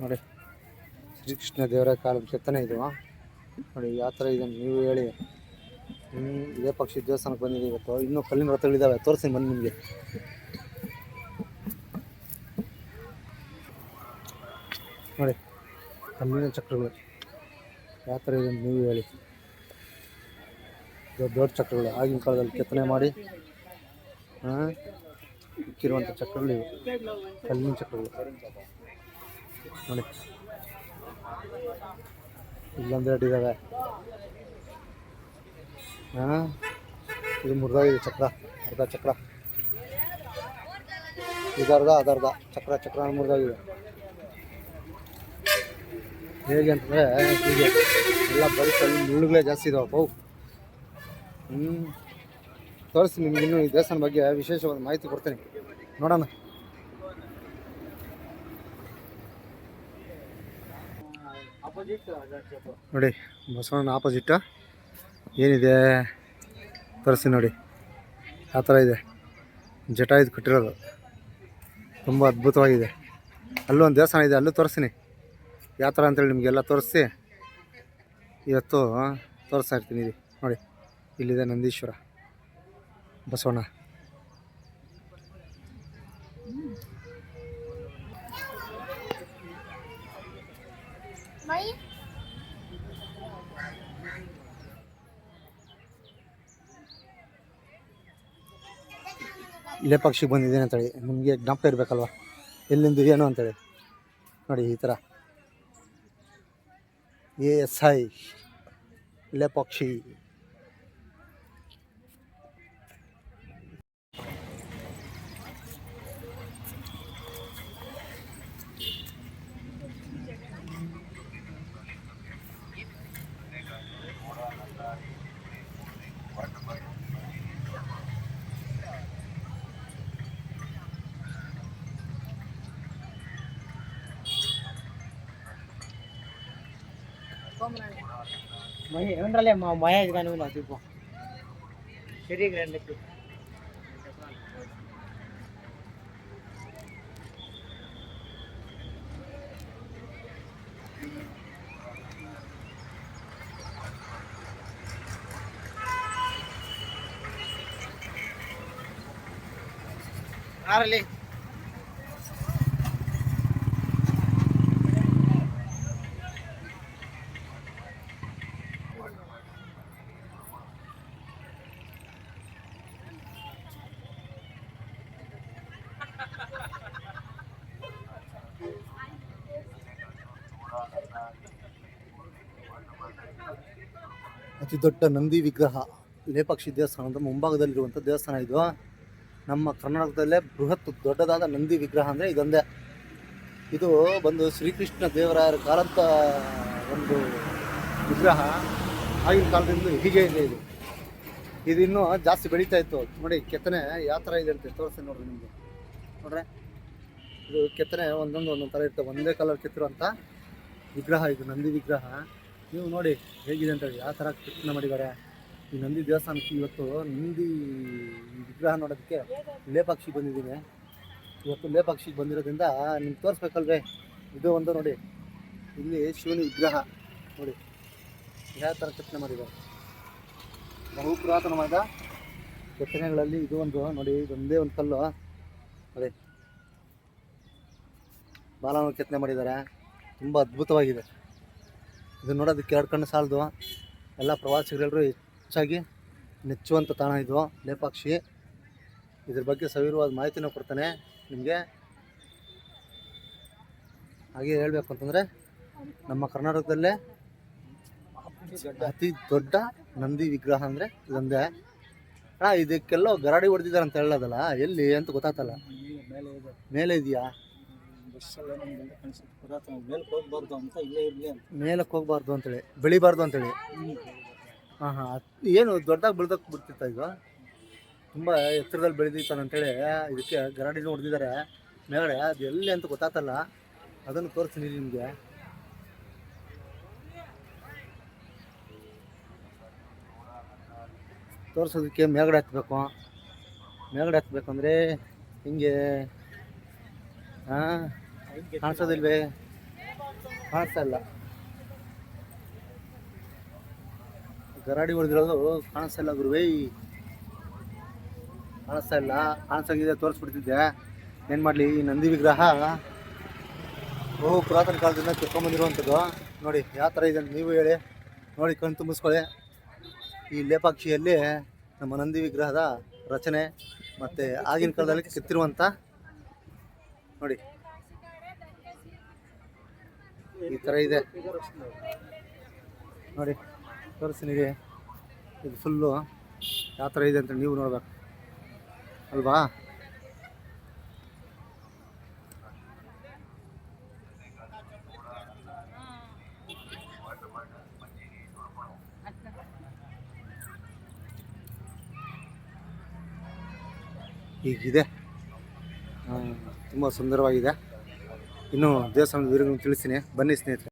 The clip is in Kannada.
ನೋಡಿ, ಶ್ರೀಕೃಷ್ಣ ದೇವರ ಕಾಲದ ಕೆತ್ತನೆ ಇದು. ನೋಡಿ ಯಾವ ಥರ ಇದೆ, ನೀವು ಹೇಳಿ. ಹ್ಞೂ ಇದೇ ಪಕ್ಷಿ ದೇವಸ್ಥಾನಕ್ಕೆ ಬಂದಿದೆ ಇವತ್ತು. ಇನ್ನೂ ಕಲ್ಲಿನ ರಥಗಳಿದ್ದಾವೆ ತೋರಿಸ್ತೀನಿ ಬಂದು ನಿಮಗೆ. ನೋಡಿ, ಕಲ್ಲಿನ ಚಕ್ರಗಳು. ಯಾವ ಥರ ಇದೆ ನೀವು ಹೇಳಿ. ದೊಡ್ಡ ದೊಡ್ಡ ಚಕ್ರಗಳು. ಆಗಿನ ಕಾಲದಲ್ಲಿ ಕೆತ್ತನೆ ಮಾಡಿ, ಹಾಂ, ಇಕ್ಕಿರುವಂಥ ಚಕ್ರಗಳು ಇವು. ಕಲ್ಲಿನ ಚಕ್ರಗಳು. ನೋಡಿ. ಇಲ್ಲೊಂದು ಎರಡು ಇದ್ದಾವೆ ಹಾಂ? ಇದು ಮುರಿದಾಗಿದೆ ಚಕ್ರ ಅರ್ಧ ಚಕ್ರ. ಇದರ್ಧ ಅರ್ಧ ಅದು ಅರ್ಧ ಚಕ್ರ ಚಕ್ರ ಮುರಿದಾಗಿದೆ. ಹೇಗೆ ಅಂತಂದರೆ, ಹೀಗೆ. ಎಲ್ಲ ಬರೀ ಕಲ್ಲು ಮುಳ್ಳುಗಳೇ ಜಾಸ್ತಿ ಇದಾವೆ ಪೌ ಹ್ಞೂ ತೋರಿಸ್ತೀನಿ ನಿಮ್ಗೆ ಇನ್ನೂ ಈ ದೇವಸ್ಥಾನ ಬಗ್ಗೆ ವಿಶೇಷವಾದ ಮಾಹಿತಿ ಕೊಡ್ತೀನಿ. ನೋಡೋಣ. ನೋಡಿ, ಬಸವಣ್ಣನ ಆಪೋಸಿಟ್ ಏನಿದೆ? ತೋರಿಸ್ತೀನಿ ನೋಡಿ. ಆ ಥರ ಇದೆ. ಜಟ ಇದು ಕಟ್ಟಿರೋದು. ತುಂಬ ಅದ್ಭುತವಾಗಿದೆ. ಅಲ್ಲೂ ಒಂದು ದೇವಸ್ಥಾನ ಇದೆ, ಅಲ್ಲೂ ತೋರಿಸ್ತೀನಿ. ಯಾವ ಥರ ಅಂತೇಳಿ ನಿಮಗೆಲ್ಲ ತೋರಿಸಿ. ಇವತ್ತು ತೋರಿಸ್ತಾ ಇರ್ತೀನಿ. ನೋಡಿ, ಇಲ್ಲಿದೆ ನಂದೀಶ್ವರ. ಬಸವಣ್ಣ. ಇಲ್ಲೇ ಪಕ್ಷಿಗೆ ಬಂದಿದ್ದೀನಿ ಅಂತೇಳಿ. ನಿಮಗೆ ಜ್ಞಾಪಕ ಇರಬೇಕಲ್ವ? ಎಲ್ಲಿಂದ ಏನು ಅಂತೇಳಿ? ನೋಡಿ, ಈ ಥರ. ಎ ಎಸ್ ಐ, ಇಲ್ಲೇ ಪಕ್ಷಿ. ఉండాలి మా మహేష్ కానీ ఉన్నా చూపు శరీరం రండి ஆறலே ಅತಿ ದೊಡ್ಡ ನಂದಿ ವಿಗ್ರಹ ಲೇಪಾಕ್ಷಿ ದೇವಸ್ಥಾನದ ಮುಂಭಾಗದಲ್ಲಿರುವಂಥ ದೇವಸ್ಥಾನ ಇದು. ನಮ್ಮ ಕರ್ನಾಟಕದಲ್ಲೇ ಬೃಹತ್ ದೊಡ್ಡದಾದ ನಂದಿ ವಿಗ್ರಹ ಅಂದರೆ ಇದೊಂದೇ. ಇದು ಬಂದು ಶ್ರೀಕೃಷ್ಣ ದೇವರಾಯರ ಕಾಲಂತ ಒಂದು ವಿಗ್ರಹ ಆಗಿನ ಕಾಲದಿಂದ ಹೀಗೆ ಇದೆ ಇದು. ಇದಿನ್ನೂ ಜಾಸ್ತಿ ಬೆಳೀತಾ ಇತ್ತು. ನೋಡಿ, ಕೆತ್ತನೆ ಯಾವ ಥರ ಇದೆ ಅಂತ ತೋರಿಸ್ತೀನಿ ನೋಡ್ರಿ ನಿಮಗೆ. ನೋಡ್ರೆ, ಇದು ಕೆತ್ತನೆ ಒಂದೊಂದು ಒಂದೊಂದು ಥರ ಇರ್ತವೆ ಒಂದೇ ಕಲರ್ ಕೆತ್ತಿರುವಂಥ ವಿಗ್ರಹ ಇದು ನಂದಿ ವಿಗ್ರಹ. ನೀವು ನೋಡಿ ಹೇಗಿದೆ ಅಂತ ಹೇಳಿ, ಯಾವ ಥರ ಕೆತ್ತನೆ ಮಾಡಿದ್ದಾರೆ. ಈ ನಂದಿ ದೇವಸ್ಥಾನಕ್ಕೆ ಇವತ್ತು ನಂದಿ ವಿಗ್ರಹ ನೋಡೋದಕ್ಕೆ ಲೇಪಾಕ್ಷಿ ಬಂದಿದ್ದೀನಿ. ಇವತ್ತು ಲೇಪಾಕ್ಷಿಗೆ ಬಂದಿರೋದ್ರಿಂದ ನಿಮ್ಗೆ ತೋರಿಸ್ಬೇಕಲ್ವೇ? ಇದು ಒಂದು ನೋಡಿ, ಇಲ್ಲಿ ಶಿವನ ವಿಗ್ರಹ ನೋಡಿ. ಯಾವ ಥರ ಕೆತ್ತನೆ ಮಾಡಿದ್ದಾರೆ. ಬಹು ಪುರಾತನವಾದ ಕೆತ್ತನೆಗಳಲ್ಲಿ ಇದು ಒಂದು ನೋಡಿ, ಇದೊಂದೇ ಒಂದು ಕಲ್ಲು. ನೋಡಿ. ಬಾಲವನ್ನು ಕೆತ್ತನೆ ಮಾಡಿದ್ದಾರೆ. ತುಂಬ ಅದ್ಭುತವಾಗಿದೆ. ಇದು ನೋಡೋದಕ್ಕೆ ಎರಡು ಕಣ್ಣು ಸಾಲದು. ಎಲ್ಲ ಪ್ರವಾಸಿಗರೆಲ್ಲರೂ ಹೆಚ್ಚಾಗಿ ನೆಚ್ಚುವಂಥ ತಾಣ ಇದು, ಲೇಪಾಕ್ಷಿ. ಇದ್ರ ಬಗ್ಗೆ ಸವಿರವಾದ ಮಾಹಿತಿನೂ ಕೊಡ್ತಾನೆ ನಿಮಗೆ. ಹಾಗೆ ಹೇಳಬೇಕು ಅಂತಂದರೆ, ನಮ್ಮ ಕರ್ನಾಟಕದಲ್ಲೇ ಅತಿ ದೊಡ್ಡ ನಂದಿ ವಿಗ್ರಹ ಅಂದರೆ ಇದೊಂದೇ. ಅಣ್ಣ ಇದಕ್ಕೆಲ್ಲೋ ಗರಾಡಿ ಹೊಡೆದಿದ್ದಾರೆ ಅಂತ ಹೇಳೋದಲ್ಲ, ಎಲ್ಲಿ ಅಂತ ಗೊತ್ತಾಗ್ತಲ್ಲ. ಮೇಲೆ ಇದೆಯಾ? ಕಾಣಿಸುತ್ತೆ ಪುರಾತನ ಮೇಲೆ ಹೋಗ್ಬಾರ್ದು ಅಂತ ಇಲ್ಲೇ ಅಂತ. ಮೇಲಕ್ಕೆ ಹೋಗ್ಬಾರ್ದು ಅಂತೇಳಿ, ಬೆಳಿಬಾರ್ದು ಅಂತೇಳಿ. ಹಾಂ ಹಾಂ. ಏನು ದೊಡ್ಡದಾಗಿ ಬೆಳ್ದಕ್ಕೆ ಬಿಡ್ತಿತ್ತ ಈಗ? ತುಂಬ ಎತ್ತರದಲ್ಲಿ ಬೆಳೆದಿತ್ತಾನೆ ಅಂತೇಳಿ ಇದಕ್ಕೆ ಗರಾಡಿನ ಹೊಡೆದಿದ್ದಾರೆ. ಮೇಗಡೆ ಅದು ಎಲ್ಲಿ ಅಂತ ಗೊತ್ತಾತಲ್ಲ ಅದನ್ನು ತೋರಿಸ್ತೀನಿ ನಿಮಗೆ. ತೋರಿಸೋದಕ್ಕೆ ಮೇಲ್ಗಡೆ ಹತ್ಬೇಕು. ಮೇಲ್ಗಡೆ ಹತ್ಬೇಕಂದ್ರೆ ಹಿಂಗೆ ಹಾಂ ಕಾಣಿಸೋದಿಲ್ವೇ? ಕಾಣಿಸ್ತಾ ಇಲ್ಲ. ಗರಾಡಿ ಹೊಡೆದಿರೋದು ಕಾಣಿಸ್ತಾ ಗುರುವೇ. ಕಾಣಿಸ್ತಾ ಇಲ್ಲ. ಕಾಣಿಸ್ತಾಗಿದೆ ತೋರಿಸ್ಬಿಡ್ತಿದ್ದೆ. ಏನು ಮಾಡಲಿ, ಈ ನಂದಿ ವಿಗ್ರಹ ಬಹು ಪುರಾತನ ಕಾಲದಿಂದ ತಿಳ್ಕೊಂಬಂದಿರುವಂಥದ್ದು ನೋಡಿ, ಯಾವ ಥರ ಇದೆ ನೀವು ಹೇಳಿ. ನೋಡಿ ಕಣ್ ತುಂಬಿಸ್ಕೊಳ್ಳಿ. ಈ ಲೇಪಾಕ್ಷಿಯಲ್ಲಿ ನಮ್ಮ ನಂದಿ ವಿಗ್ರಹದ ರಚನೆ ಮತ್ತು ಆಗಿನ ಕಾಲದಲ್ಲಿ ಕೆತ್ತಿರುವಂಥ ನೋಡಿ. ಈ ಥರ ಇದೆ ನೋಡಿ ತೋರಿಸ್ತೀನಿ ಇದು ಫುಲ್ಲು ಯಾವ ಥರ ಇದೆ ಅಂತ ನೀವು ನೋಡ್ಬೇಕು ಅಲ್ವಾ ಈಗಿದೆ ತುಂಬ ಸುಂದರವಾಗಿದೆ ಇನ್ನು ದೇವಸ್ಥಾನದ ವಿವರಗಳನ್ನು ತಿಳಿಸ್ತೀನಿ. ಬನ್ನಿ ಸ್ನೇಹಿತರೆ.